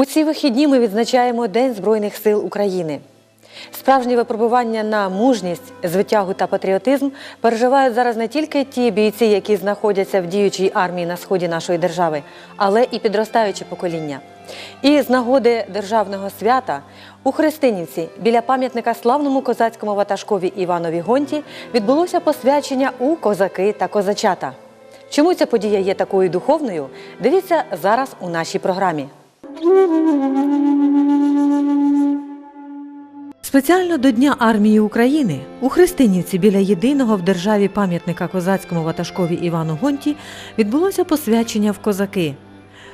У ці вихідні ми відзначаємо День Збройних сил України. Справжнє випробування на мужність, звитягу та патріотизм переживають зараз не тільки ті бійці, які знаходяться в діючій армії на сході нашої держави, але і підростаюче покоління. І з нагоди державного свята у Христинівці біля пам'ятника славному козацькому ватажкові Іванові Гонті відбулося посвячення у козаки та козачата. Чому ця подія є такою духовною? Дивіться зараз у нашій програмі. Спеціально до Дня армії України у Христинівці біля єдиного в державі пам'ятника козацькому ватажкові Івану Гонті відбулося посвячення в козаки.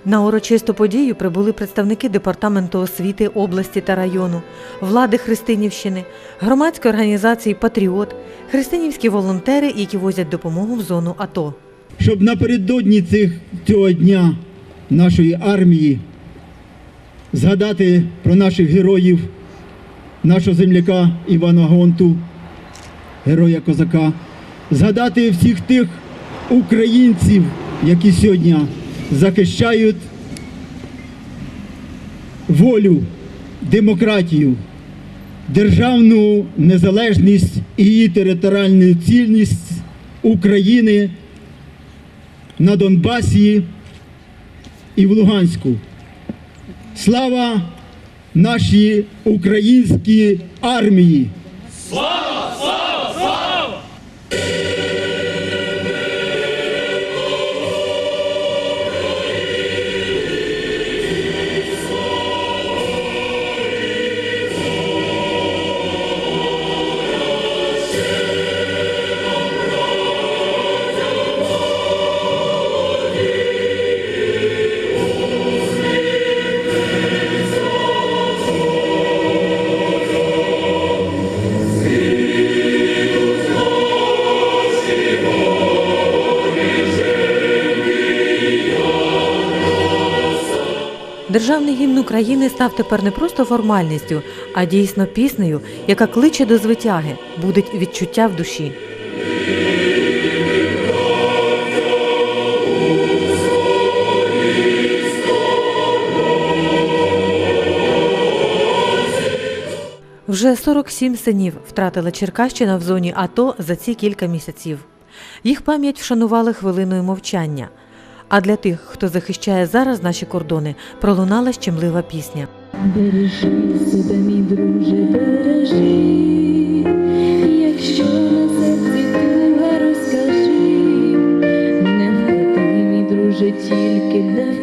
На урочисту подію прибули представники департаменту освіти області та району, влади Христинівщини, громадської організації Патріот, христинівські волонтери, які возять допомогу в зону АТО. щоб напередодні цих, цього дня нашої армії згадати про наших героїв, нашого земляка Івана Гонту, героя козака, згадати всіх тих українців, які сьогодні захищають волю, демократію, державну незалежність і її територіальну цільність України на Донбасі і в Луганську. Слава нашій українській армії! Державний гімн України став тепер не просто формальністю, а дійсно піснею, яка кличе до звитяги, будить відчуття в душі. Вже 47 синів втратила Черкащина в зоні АТО за ці кілька місяців. Їх пам'ять вшанували хвилиною мовчання. А для тих, хто захищає зараз наші кордони, пролунала щемлива пісня. Бережи себе, мій друже, бережи, якщо на серці туга розкажи, не впади, мій друже, тільки не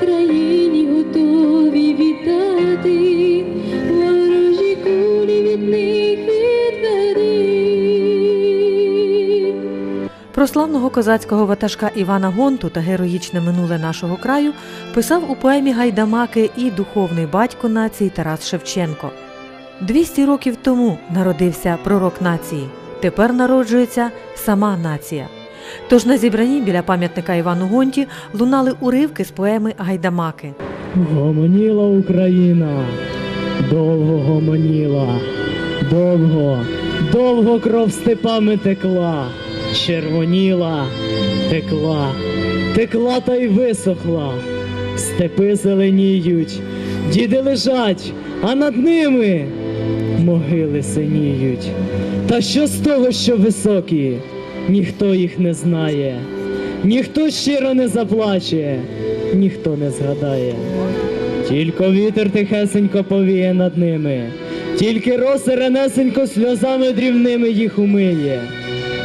країні готові віддати, ворожі кулі від них відведи. Про славного козацького ватажка Івана Гонту та героїчне минуле нашого краю писав у поемі Гайдамаки і духовний батько нації Тарас Шевченко. 200 років тому народився пророк нації. Тепер народжується сама нація. Тож на зібранні біля пам'ятника Івану Гонті лунали уривки з поеми Гайдамаки. Гомоніла Україна, довго гомоніла, довго, довго кров степами текла, червоніла, текла, текла та й висохла. Степи зеленіють, діди лежать, а над ними могили синіють. Та що з того, що високі, ніхто їх не знає, ніхто щиро не заплаче, ніхто не згадає. Тільки вітер тихесенько повіє над ними, тільки роси ранесенько сльозами дрібними їх умиє.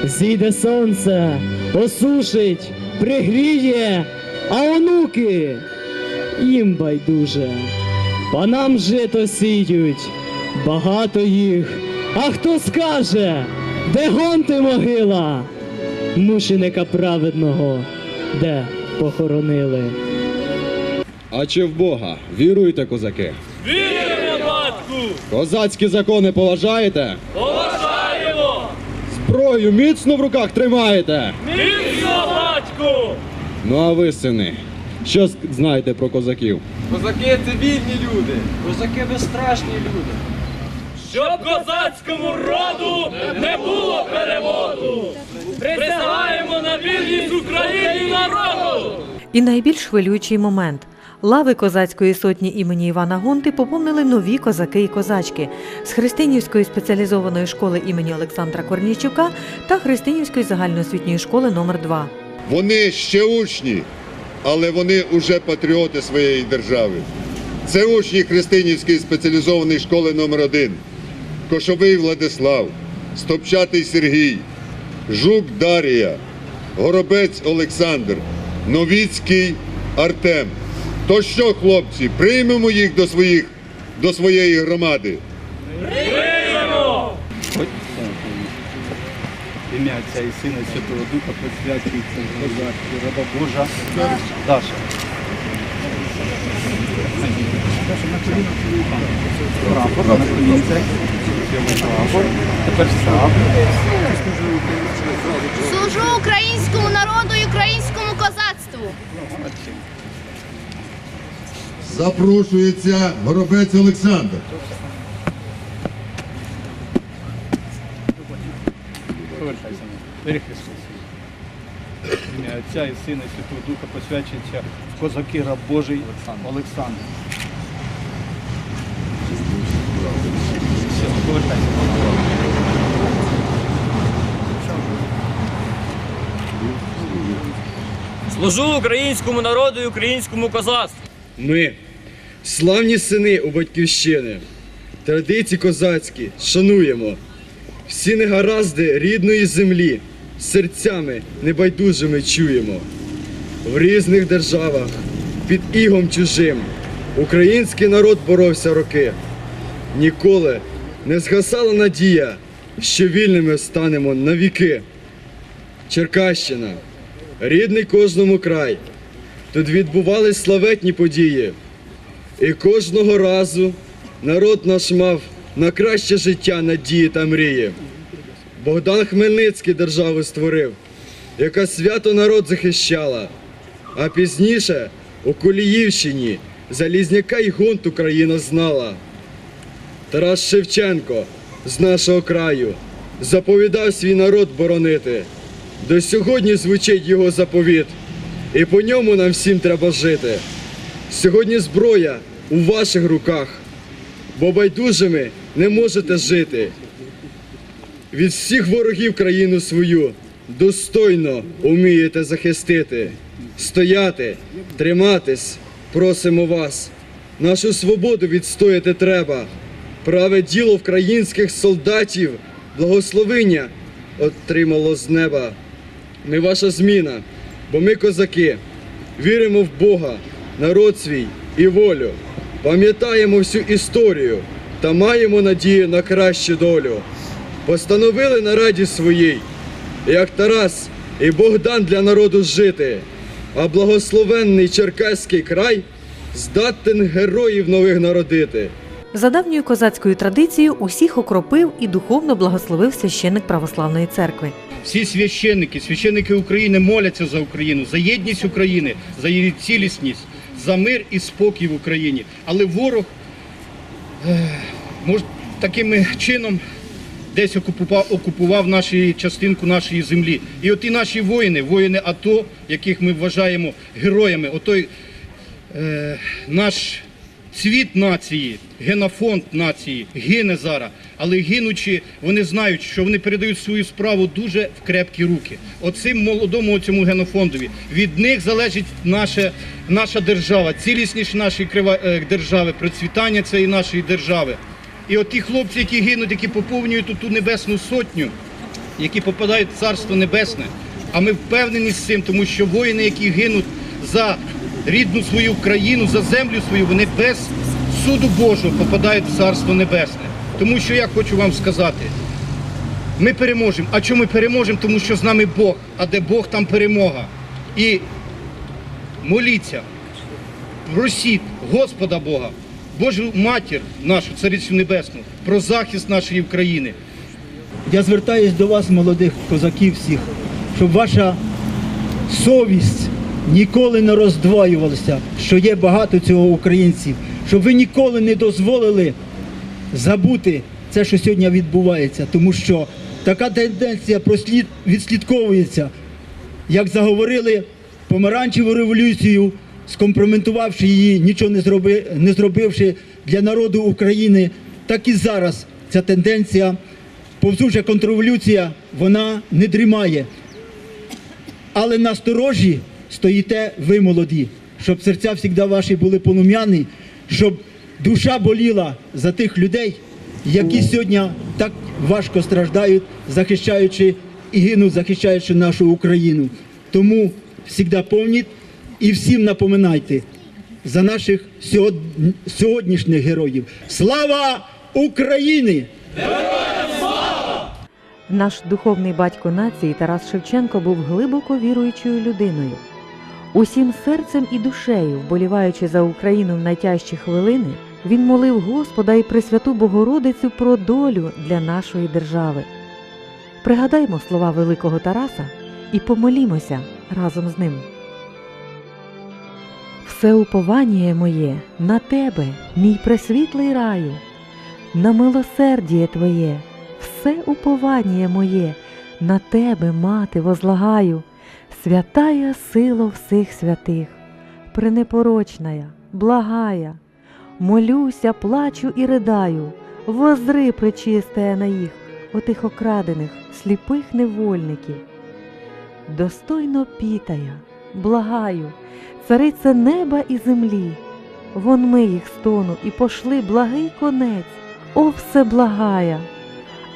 Зійде сонце, осушить, пригріє, а онуки їм байдуже. Панам жито сіють, багато їх. А хто скаже, де гонти могила? Мученика праведного, де похоронили? А чи в Бога віруєте, козаки? Віримо, батьку! Козацькі закони поважаєте? Поважаємо! Зброю міцно в руках тримаєте? Міцно, батьку! Ну а ви, сини, що знаєте про козаків? Козаки це вільні люди. Козаки безстрашні люди. Щоб козацькому роду не було переводу! Присягаємо на вірність Україні і народу! І найбільш хвилюючий момент. Лави козацької сотні імені Івана Гунти поповнили нові козаки і козачки з Христинівської спеціалізованої школи імені Олександра Корнійчука та Христинівської загальноосвітньої школи номер 2 Вони ще учні, але вони уже патріоти своєї держави. Це учні Христинівської спеціалізованої школи номер 1 Кошовий Владислав, Стопчатий Сергій, Жук Дарія, Горобець Олександр, Новіцький Артем. То що, хлопці, приймемо їх до, своїх, до своєї громади? Ім'я Отця і Сина Святого Духа присвячується раба Божа. Даша. Прапор на колінцях. Прапор. Тепер став. Служу українському народу і українському козацтву. Запрошується Горобець Олександр. Повертайся. Ім'я Отця і Сина і Святого Духа посвячується козаки раб Божий Олександр. Все, повертайся. Служу українському народу і українському козацтву! Ми, славні сини у батьківщини, традиції козацькі шануємо, всі негаразди рідної землі серцями небайдужими чуємо. В різних державах під ігом чужим український народ боровся роки. Ніколи не згасала надія, що вільними станемо навіки. Черкащина, рідний кожному край. Тут відбувались славетні події. І кожного разу народ наш мав на краще життя надії та мрії. Богдан Хмельницький державу створив, яка свято народ захищала. А пізніше у Коліївщині Залізняка й гонт Україна знала. Тарас Шевченко з нашого краю заповідав свій народ боронити. До сьогодні звучить його заповіт, і по ньому нам всім треба жити. Сьогодні зброя у ваших руках, бо байдужими не можете жити. Від всіх ворогів країну свою достойно умієте захистити, стояти, триматись, просимо вас. Нашу свободу відстояти треба. Праве діло українських солдатів, благословення отримало з неба. Ми ваша зміна, бо ми козаки, віримо в Бога, народ свій і волю, пам'ятаємо всю історію та маємо надію на кращу долю. Постановили на раді своїй, як Тарас і Богдан для народу жити, а благословенний Черкаський край здатен героїв нових народити. За давньою козацькою традицією усіх окропив і духовно благословив священник православної церкви. Всі священники, священники України моляться за Україну, за єдність України, за її цілісність, за мир і спокій в Україні. Але ворог е, може таким чином десь окупував, окупував нашу частинку нашої землі. І от і наші воїни, воїни АТО, яких ми вважаємо героями, отой е, наш цвіт нації, генофонд нації гине зараз. Але гинучи, вони знають, що вони передають свою справу дуже в крепкі руки. Оцим молодому цьому генофондові від них залежить наша, наша держава, цілісність нашої е, держави, процвітання цієї нашої держави. І от ті хлопці, які гинуть, які поповнюють ту небесну сотню, які попадають в Царство Небесне. А ми впевнені з цим, тому що воїни, які гинуть за рідну свою країну, за землю свою, вони без суду Божого попадають в Царство Небесне. Тому що я хочу вам сказати, ми переможемо. А чому ми переможемо? Тому що з нами Бог, а де Бог, там перемога. І моліться, просіть Господа Бога, Божу матір нашу, Царицю Небесну, про захист нашої України. Я звертаюсь до вас, молодих козаків всіх, щоб ваша совість ніколи не роздвоювалася, що є багато цього українців, щоб ви ніколи не дозволили забути це, що сьогодні відбувається, тому що така тенденція прослід відслідковується, як заговорили помаранчеву революцію, скомпрометувавши її, нічого не, зроби, не зробивши для народу України, так і зараз ця тенденція, повзуча контрреволюція, вона не дрімає. Але на сторожі стоїте ви молоді, щоб серця завжди ваші були полум'яні, щоб душа боліла за тих людей, які сьогодні так важко страждають, захищаючи і гинуть, захищаючи нашу Україну. Тому завжди помніть і всім напоминайте за наших сьогоднішніх героїв. Слава Україні! Наш духовний батько нації Тарас Шевченко був глибоко віруючою людиною. Усім серцем і душею, вболіваючи за Україну в найтяжчі хвилини, він молив Господа і Пресвяту Богородицю про долю для нашої держави. Пригадаймо слова великого Тараса і помолімося разом з ним. Все уповання моє на тебе, мій пресвітлий раю, на милосердіє Твоє, все уповання моє, на тебе, мати, возлагаю, святая сила всіх святих, пренепорочная, благая, молюся, плачу і ридаю, возри причистая на їх, отих окрадених, сліпих невольників. Достойно пітая, благаю, цариця неба і землі, вон ми їх стону і пошли благий конець, о все благая.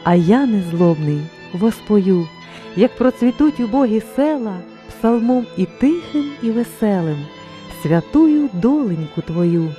А я незлобний воспою, як процвітуть убогі села, псалмом і тихим, і веселим, святую доленьку твою.